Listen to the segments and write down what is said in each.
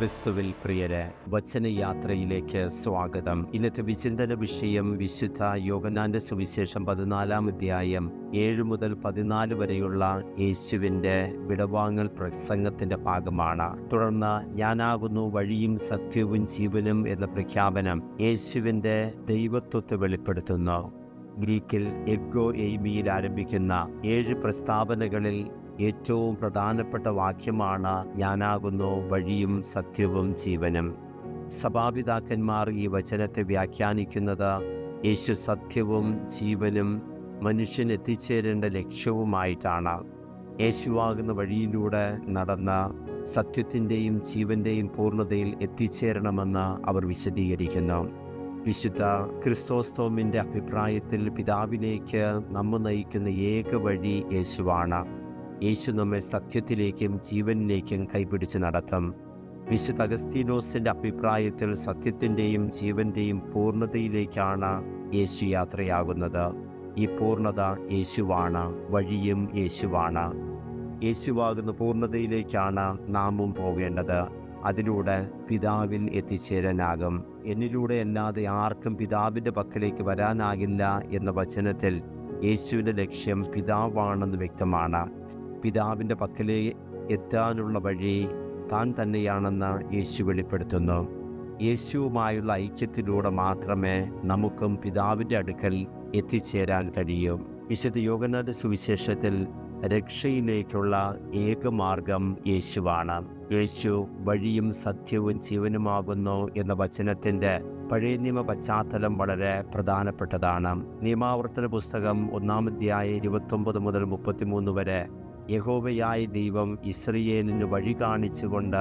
ക്രിസ്തുവിൽ പ്രിയരെ വചനയാത്രയിലേക്ക് സ്വാഗതം. ഇന്നത്തെ വിചിന്തന വിഷയം വിശുദ്ധ യോഗനാന്റെ സുവിശേഷം പതിനാലാം അധ്യായം ഏഴ് മുതൽ പതിനാല് വരെയുള്ള യേശുവിന്റെ വിടവാങ്ങൽ പ്രസംഗത്തിന്റെ ഭാഗമാണ്. തുടർന്ന് ഞാനാകുന്നു വഴിയും സത്യവും ജീവനും എന്ന പ്രഖ്യാപനം യേശുവിന്റെ ദൈവത്വത്തെ വെളിപ്പെടുത്തുന്നു. ഗ്രീക്കിൽ എഗ്ഗോ എയ്മിയിൽ ആരംഭിക്കുന്ന ഏഴ് പ്രസ്താവനകളിൽ ഏറ്റവും പ്രധാനപ്പെട്ട വാക്യമാണ് ഞാനാകുന്നു വഴിയും സത്യവും ജീവനും. സഭാപിതാക്കന്മാർ ഈ വചനത്തെ വ്യാഖ്യാനിക്കുന്നത് യേശു സത്യവും ജീവനും മനുഷ്യൻ എത്തിച്ചേരേണ്ട ലക്ഷ്യവുമായിട്ടാണ്. യേശുവാകുന്ന വഴിയിലൂടെ നടന്ന സത്യത്തിന്റെയും ജീവന്റെയും പൂർണതയിൽ എത്തിച്ചേരണമെന്ന് അവർ വിശദീകരിക്കുന്നു. വിശുദ്ധ ക്രിസ്തോസ്തോമിന്റെ അഭിപ്രായത്തിൽ പിതാവിലേക്ക് നമ്മെ നയിക്കുന്ന ഏക വഴി യേശുവാണ്. യേശു നമ്മെ സത്യത്തിലേക്കും ജീവനിലേക്കും കൈപിടിച്ച് നടത്തും. വിശുദ്ധ അഗസ്തീനോസിന്റെ അഭിപ്രായത്തിൽ സത്യത്തിന്റെയും ജീവന്റെയും പൂർണതയിലേക്കാണ് യേശു യാത്രയാകുന്നത്. ഈ പൂർണത യേശുവാണ് വഴിയും യേശുവാണ്. യേശുവാകുന്ന പൂർണതയിലേക്കാണ് നാമും പോകേണ്ടത്. അതിലൂടെ പിതാവിൽ എത്തിച്ചേരാനാകും. എന്നിലൂടെ അല്ലാതെ ആർക്കും പിതാവിന്റെ പക്കലേക്ക് വരാനാകില്ല എന്ന വചനത്തിൽ യേശുവിന്റെ ലക്ഷ്യം പിതാവാണെന്ന് വ്യക്തമാണ്. പിതാവിന്റെ പക്കലേ എത്താനുള്ള വഴി താൻ തന്നെയാണെന്ന് യേശു വെളിപ്പെടുത്തുന്നു. യേശുവുമായുള്ള ഐക്യത്തിലൂടെ മാത്രമേ നമുക്കും പിതാവിന്റെ അടുക്കൽ എത്തിച്ചേരാൻ കഴിയൂ. വിശുദ്ധ യോഗനാഥ സുവിശേഷത്തിൽ രക്ഷയിലേക്കുള്ള ഏകമാർഗം യേശുവാണ്. യേശു വഴിയും സത്യവും ജീവനുമാകുന്നു എന്ന വചനത്തിന്റെ പഴയ നിയമ പശ്ചാത്തലം വളരെ പ്രധാനപ്പെട്ടതാണ്. നിയമാവർത്തന പുസ്തകം ഒന്നാമധ്യായ ഇരുപത്തൊമ്പത് മുതൽ മുപ്പത്തിമൂന്ന് വരെ യഹോവയായ ദൈവം ഇസ്രയേലിന് വഴി കാണിച്ചുകൊണ്ട്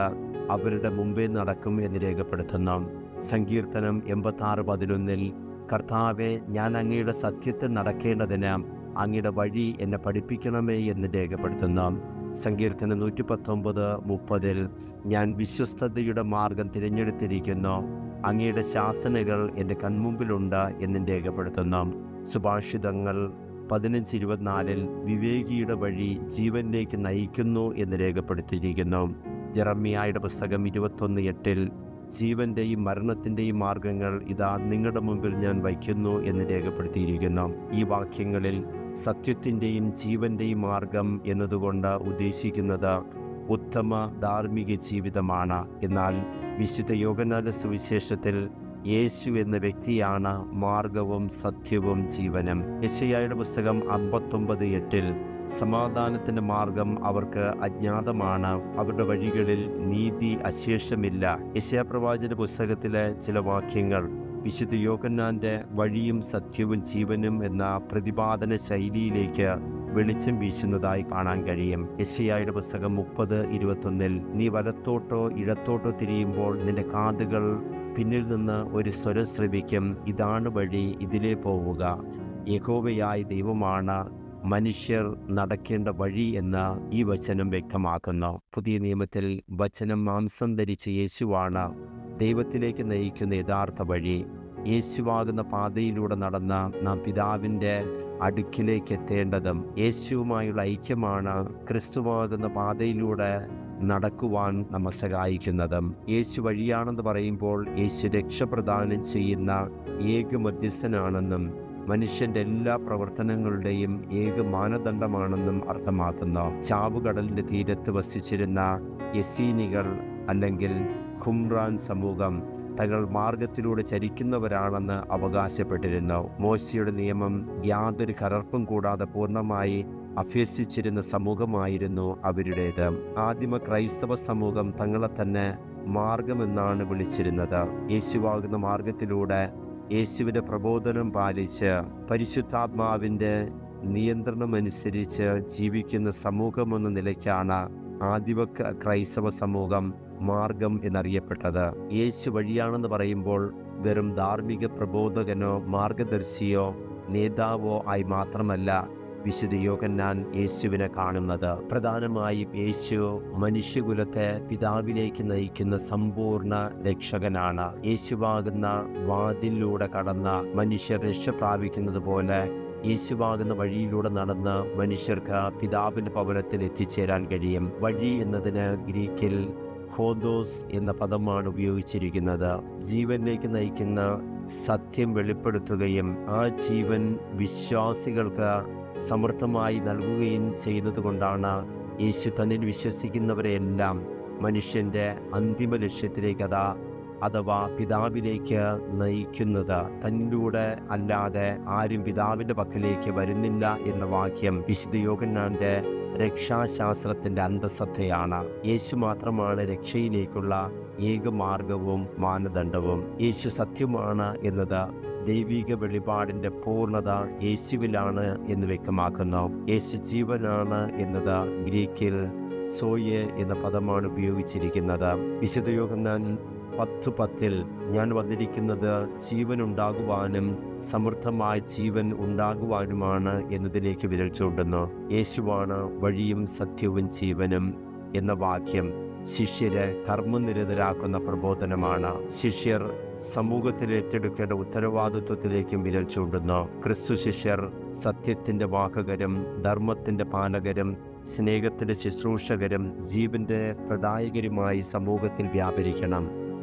അവരുടെ മുമ്പേ നടക്കും എന്ന് രേഖപ്പെടുത്തുന്നു. സങ്കീർത്തനം എൺപത്താറ് പതിനൊന്നിൽ കർത്താവെ ഞാൻ അങ്ങയുടെ സത്യത്തിൽ നടക്കേണ്ടതിന് അങ്ങയുടെ വഴി എന്നെ പഠിപ്പിക്കണമേ എന്ന് രേഖപ്പെടുത്തുന്നു. സങ്കീർത്തനം നൂറ്റി പത്തൊമ്പത് മുപ്പതിൽ ഞാൻ വിശ്വസ്തയുടെ മാർഗം തിരഞ്ഞെടുത്തിരിക്കുന്നു. അങ്ങയുടെ ശാസനകൾ എന്റെ കൺമുമ്പിലുണ്ട് എന്ന് രേഖപ്പെടുത്തുന്നു. സുഭാഷിതങ്ങൾ പതിനഞ്ച് ഇരുപത്തിനാലിൽ വിവേകിയുടെ വഴി ജീവനിലേക്ക് നയിക്കുന്നു എന്ന് രേഖപ്പെടുത്തിയിരിക്കുന്നു. ജെറമിയായുടെ പുസ്തകം ഇരുപത്തൊന്ന് എട്ടിൽ ജീവന്റെയും മരണത്തിന്റെയും മാർഗങ്ങൾ ഇതാ നിങ്ങളുടെ മുമ്പിൽ ഞാൻ വയ്ക്കുന്നു എന്ന് രേഖപ്പെടുത്തിയിരിക്കുന്നു. ഈ വാക്യങ്ങളിൽ സത്യത്തിന്റെയും ജീവന്റെയും മാർഗം എന്നതുകൊണ്ട് ഉദ്ദേശിക്കുന്നത് ഉത്തമ ധാർമ്മിക ജീവിതമാണ്. എന്നാൽ വിശുദ്ധ യോഗനാഥ സുവിശേഷത്തിൽ യേശു എന്ന വ്യക്തിയാണ് മാർഗവും സത്യവും ജീവനും. യശയായുടെ പുസ്തകം അമ്പത്തൊമ്പത് എട്ടിൽ സമാധാനത്തിന്റെ മാർഗം അവർക്ക് അജ്ഞാതമാണ് അവരുടെ വഴികളിൽ നീതി അശേഷമില്ല. യശയാപ്രവാചന പുസ്തകത്തിലെ ചില വാക്യങ്ങൾ വിശുദ്ധ യോഗന്നാന്റെ വഴിയും സത്യവും ജീവനും എന്ന പ്രതിപാദന ശൈലിയിലേക്ക് വെളിച്ചം വീശുന്നതായി കാണാൻ കഴിയും. യശയായുടെ പുസ്തകം മുപ്പത് ഇരുപത്തൊന്നിൽ നീ വലത്തോട്ടോ ഇടത്തോട്ടോ തിരിയുമ്പോൾ നിന്റെ കാതുകൾ പിന്നിൽ നിന്ന് ഒരു സ്വരം ശ്രവിക്കും ഇതാണ് വഴി ഇതിലേ പോവുക. യഹോവയായ ദൈവമാണ് മനുഷ്യർ നടക്കേണ്ട വഴി എന്ന് ഈ വചനം വ്യക്തമാക്കുന്നു. പുതിയ നിയമത്തിൽ വചനം മാംസം ധരിച്ച യേശുവാണ് ദൈവത്തിലേക്ക് നയിക്കുന്ന യഥാർത്ഥ വഴി. യേശുവാകുന്ന പാതയിലൂടെ നടന്ന നാം പിതാവിന്റെ അടുക്കിലേക്ക് എത്തേണ്ടതും യേശുവുമായുള്ള ഐക്യമാണ് ക്രിസ്തുവാകുന്ന പാതയിലൂടെ നടക്കുവാൻ നമ്മെ സഹായിക്കുന്നതും യേശു വഴിയാണെന്ന് പറയുമ്പോൾ യേശു രക്ഷപ്രദാനം ചെയ്യുന്ന ഏക മധ്യസ്ഥനാണെന്നും മനുഷ്യന്റെ എല്ലാ പ്രവർത്തനങ്ങളുടെയും ഏക മാനദണ്ഡമാണെന്നും അർത്ഥമാക്കുന്ന ചാവുകടലിന്റെ തീരത്ത് വസിച്ചിരുന്ന യസീനികൾ അല്ലെങ്കിൽ ഖുംറാൻ സമൂഹം തങ്ങൾ മാർഗത്തിലൂടെ ചരിക്കുന്നവരാണെന്ന് അവകാശപ്പെട്ടിരുന്നു. മോശയുടെ നിയമം യാതൊരു കലർപ്പും കൂടാതെ പൂർണമായി അഭ്യസിച്ചിരുന്ന സമൂഹമായിരുന്നു അവരുടേത്. ആദിമ ക്രൈസ്തവ സമൂഹം തങ്ങളെ തന്നെ മാർഗമെന്നാണ് വിളിച്ചിരുന്നത്. യേശുവാകുന്ന മാർഗത്തിലൂടെ യേശുവിന്റെ പ്രബോധനം പാലിച്ച് പരിശുദ്ധാത്മാവിന്റെ നിയന്ത്രണമനുസരിച്ച് ജീവിക്കുന്ന സമൂഹമെന്ന നിലയ്ക്കാണ് ആദിമ ക്രൈസ്തവ സമൂഹം മാർഗം എന്നറിയപ്പെട്ടത്. യേശു വഴിയാണെന്ന് പറയുമ്പോൾ വെറും ധാർമ്മിക പ്രബോധകനോ മാർഗദർശിയോ നേതാവോ ആയി മാത്രമല്ല വിശുദ്ധ യോഗന്നാൻ യേശുവിനെ കാണുന്നത്. പ്രധാനമായും യേശു മനുഷ്യകുലത്തെ പിതാവിലേക്ക് നയിക്കുന്ന സമ്പൂർണ രക്ഷകനാണ്. യേശുവാകുന്ന വാതിലൂടെ കടന്ന മനുഷ്യർ രക്ഷ പ്രാപിക്കുന്നത് പോലെ യേശുവാകുന്ന വഴിയിലൂടെ നടന്ന് മനുഷ്യർക്ക് പിതാവിന്റെ ഭവനത്തിൽ എത്തിച്ചേരാൻ കഴിയും. വഴി എന്നതിന് ഗ്രീക്കിൽ ഹോദോസ് എന്ന പദമാണ് ഉപയോഗിച്ചിരിക്കുന്നത്. ജീവനിലേക്ക് നയിക്കുന്ന സത്യം വെളിപ്പെടുത്തുകയും ആ ജീവൻ വിശ്വാസികൾക്ക് സമൃദ്ധമായി നൽകുകയും ചെയ്യുന്നതുകൊണ്ടാണ് യേശു തന്നിൽ വിശ്വസിക്കുന്നവരെയെല്ലാം മനുഷ്യന്റെ അന്തിമ ലക്ഷ്യത്തിലേക്ക് അതാ അഥവാ പിതാവിലേക്ക് നയിക്കുന്നത്. തന്നിലൂടെ അല്ലാതെ ആരും പിതാവിന്റെ പക്കലേക്ക് വരുന്നില്ല എന്ന വാക്യം വിശുദ്ധ യോഗന്നാന്റെ രക്ഷാശാസ്ത്രത്തിന്റെ അന്തസത്തയാണ് യേശു മാത്രമാണ് രക്ഷയിലേക്കുള്ള ഏക മാർഗവും മാനദണ്ഡവും. യേശു സത്യമാണ് എന്നത് ദൈവിക വെളിപാടിന്റെ പൂർണത യേശുവിലാണ് എന്ന് വ്യക്തമാക്കുന്നു. യേശു ജീവനാണ് എന്നത് ഗ്രീക്കിൽ സോയെ എന്ന പദമാണ് ഉപയോഗിച്ചിരിക്കുന്നത്. വിശുദ്ധയോഗം പത്ത് പത്തിൽ ഞാൻ വന്നിരിക്കുന്നത് ജീവൻ ഉണ്ടാകുവാനും സമൃദ്ധമായ ജീവൻ ഉണ്ടാകുവാനുമാണ് എന്നതിലേക്ക് വിരൽ ചൂണ്ടുന്നു. യേശുവാണ് വഴിയും സത്യവും ജീവനും എന്ന വാക്യം ശിഷ്യരെ കർമ്മനിരതരാക്കുന്ന പ്രബോധനമാണ്. ശിഷ്യർ സമൂഹത്തിൽ ഏറ്റെടുക്കേണ്ട ഉത്തരവാദിത്വത്തിലേക്കും വിരൽ ചൂണ്ടുന്നു. ക്രിസ്തു ശിഷ്യർ സത്യത്തിന്റെ വാക്കുകരും ധർമ്മത്തിന്റെ പാലകരും സ്നേഹത്തിന്റെ ശുശ്രൂഷകരും ജീവന്റെ പ്രദായകരുമായി സമൂഹത്തിൽ വ്യാപരിക്കണം.